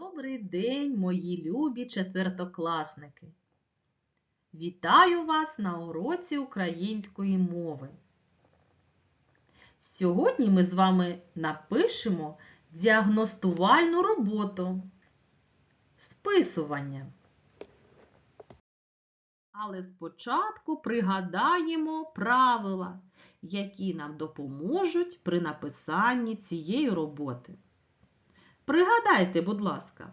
Добрий день, мої любі четвертокласники! Вітаю вас на уроці української мови. Сьогодні ми з вами напишемо діагностувальну роботу списування. Але спочатку пригадаємо правила, які нам допоможуть при написанні цієї роботи. Пригадайте, будь ласка,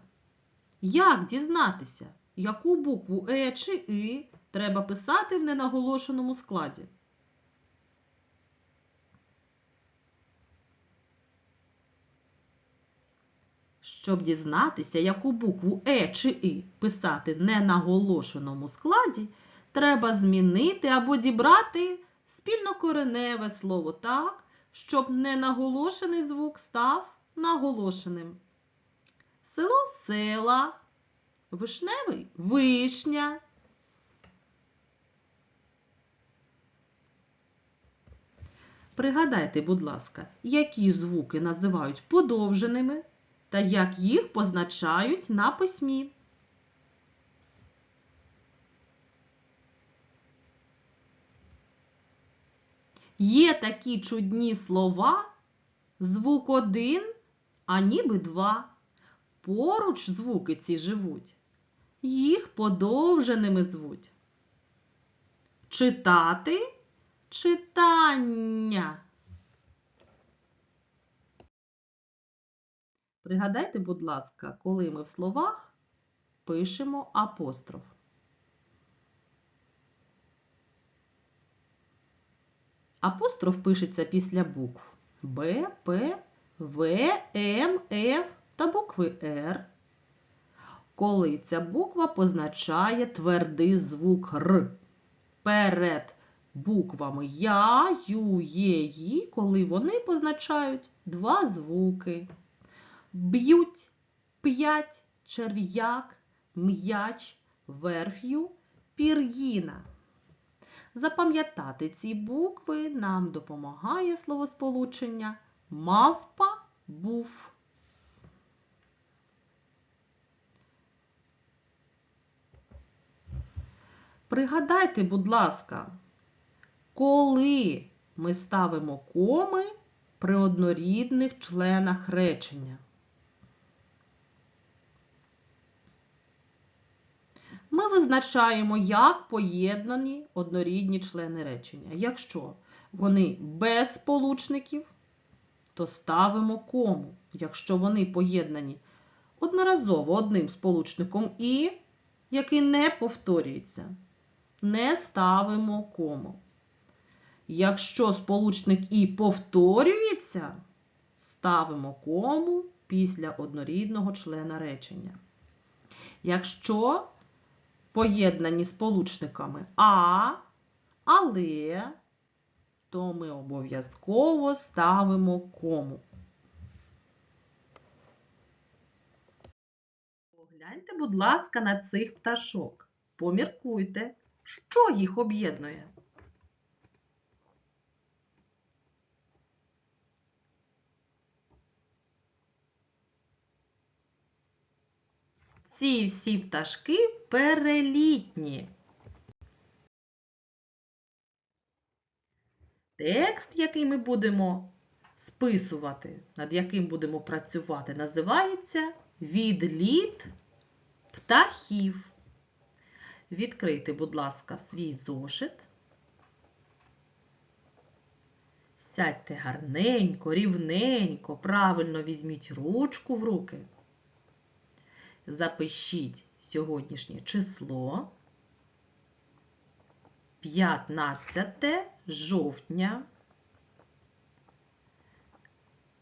як дізнатися, яку букву Е чи И треба писати в ненаголошеному складі? Щоб дізнатися, яку букву Е чи И писати в ненаголошеному складі, треба змінити або дібрати спільнокореневе слово так, щоб ненаголошений звук став наголошеним. Село села, вишневий вишня. Пригадайте, будь ласка, які звуки називають подовженими та як їх позначають на письмі. Є такі чудні слова, звук один, а ніби два. Поруч звуки ці живуть, їх подовженими звуть. Читати читання. Пригадайте, будь ласка, коли ми в словах пишемо апостроф. Апостроф пишеться після букв Б, П, В, М, Ф та букви Р. Коли ця буква позначає твердий звук Р. Перед буквами Я, Ю, Є, Ї, коли вони позначають два звуки. Б'ють, п'ять, черв'як, м'яч, верф'ю, пір'їна. Запам'ятати ці букви нам допомагає словосполучення мавпа був. Пригадайте, будь ласка, коли ми ставимо коми при однорідних членах речення. Ми визначаємо, як поєднані однорідні члени речення. Якщо вони без сполучників, то ставимо кому. Якщо вони поєднані одноразово одним сполучником і, який не повторюється, не ставимо кому. Якщо сполучник і повторюється, ставимо кому після однорідного члена речення. Якщо поєднані сполучниками а, але, то ми обов'язково ставимо кому. Погляньте, будь ласка, на цих пташок. Поміркуйте, що їх об'єднує. Ці всі пташки перелітні. Текст, який ми будемо списувати, над яким будемо працювати, називається Відліт птахів. Відкрийте, будь ласка, свій зошит. Сядьте гарненько, рівненько, правильно візьміть ручку в руки. Запишіть сьогоднішнє число 15 жовтня.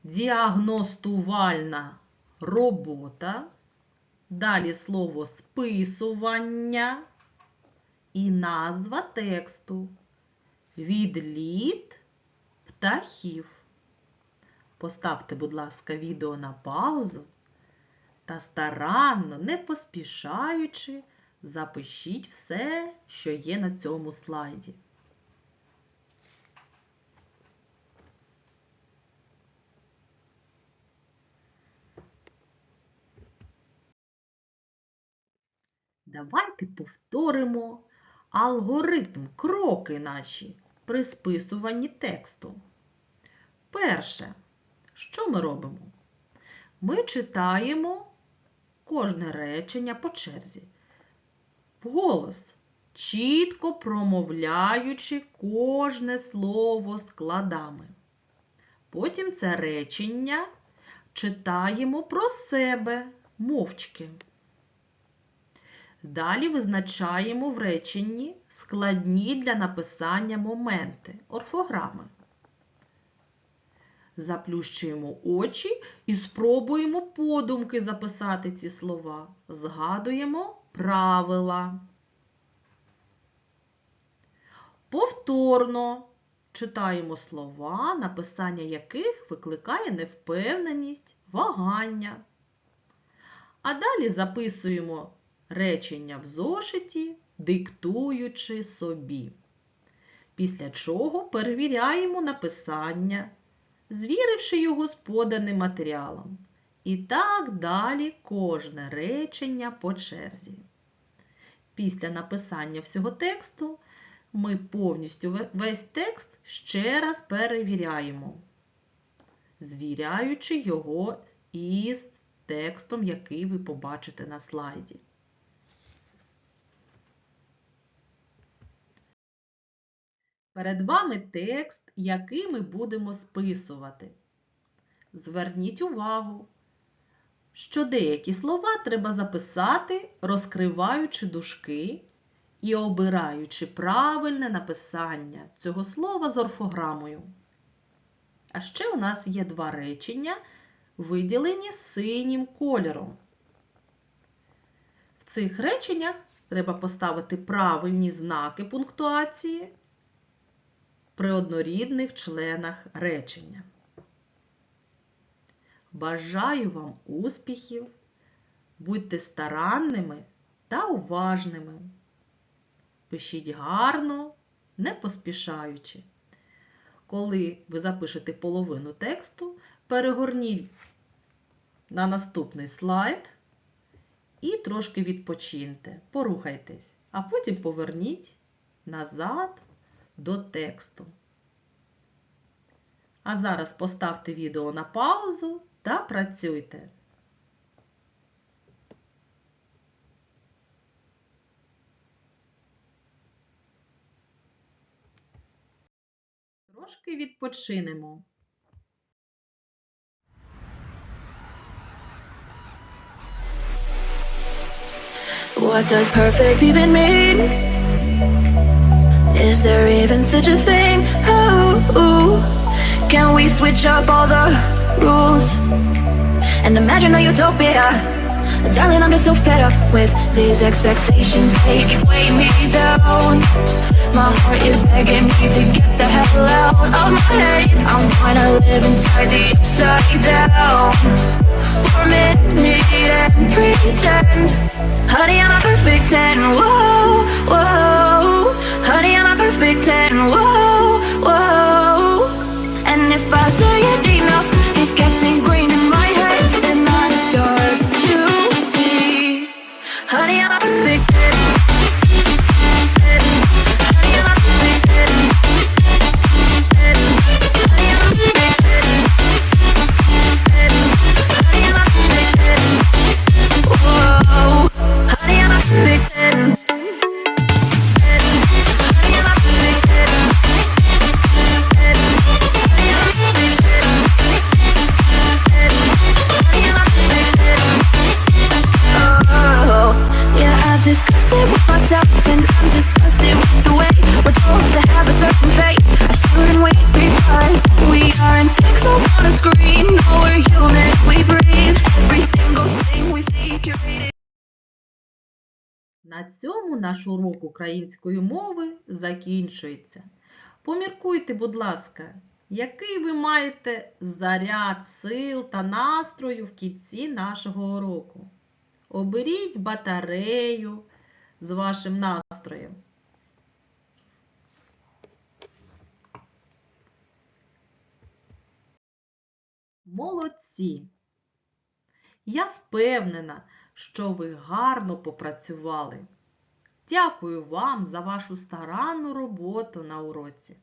Діагностувальна робота. Далі слово списування і назва тексту. Відліт птахів. Поставте, будь ласка, відео на паузу та старанно, не поспішаючи, запишіть все, що є на цьому слайді. Давайте повторимо алгоритм, кроки наші при списуванні тексту. Перше, що ми робимо? Ми читаємо кожне речення по черзі. Вголос, чітко промовляючи кожне слово складами. Потім це речення читаємо про себе мовчки. Далі визначаємо в реченні складні для написання моменти, орфограми. Заплющуємо очі і спробуємо подумки записати ці слова. Згадуємо правила. Повторно читаємо слова, написання яких викликає невпевненість, вагання. А далі записуємо речення в зошиті, диктуючи собі. Після чого перевіряємо написання, звіривши його з поданим матеріалом. І так далі кожне речення по черзі. Після написання всього тексту ми повністю весь текст ще раз перевіряємо, звіряючи його із текстом, який ви побачите на слайді. Перед вами текст, який ми будемо списувати. Зверніть увагу, що деякі слова треба записати, розкриваючи дужки і обираючи правильне написання цього слова з орфограмою. А ще у нас є два речення, виділені синім кольором. В цих реченнях треба поставити правильні знаки пунктуації при однорідних членах речення. Бажаю вам успіхів, будьте старанними та уважними. Пишіть гарно, не поспішаючи. Коли ви запишете половину тексту, перегорніть на наступний слайд і трошки відпочиньте, порухайтесь, а потім поверніть назад до тексту. А зараз поставте відео на паузу та працюйте. Трошки відпочинемо. What does perfect even mean? Is there even such a thing? Can we switch up all the rules and imagine a utopia? Darling, I'm just so fed up with these expectations. They weighing me down. My heart is begging me to get the hell out of my head. I'm gonna live inside the upside down for a minute and pretend. Honey, I'm a perfect 10. Whoa, whoa. На цьому наш урок української мови закінчується. Поміркуйте, будь ласка, який ви маєте заряд сил та настрою в кінці нашого уроку. Оберіть батарею з вашим настроєм. Молодці! Я впевнена, що ви гарно попрацювали. Дякую вам за вашу старанну роботу на уроці.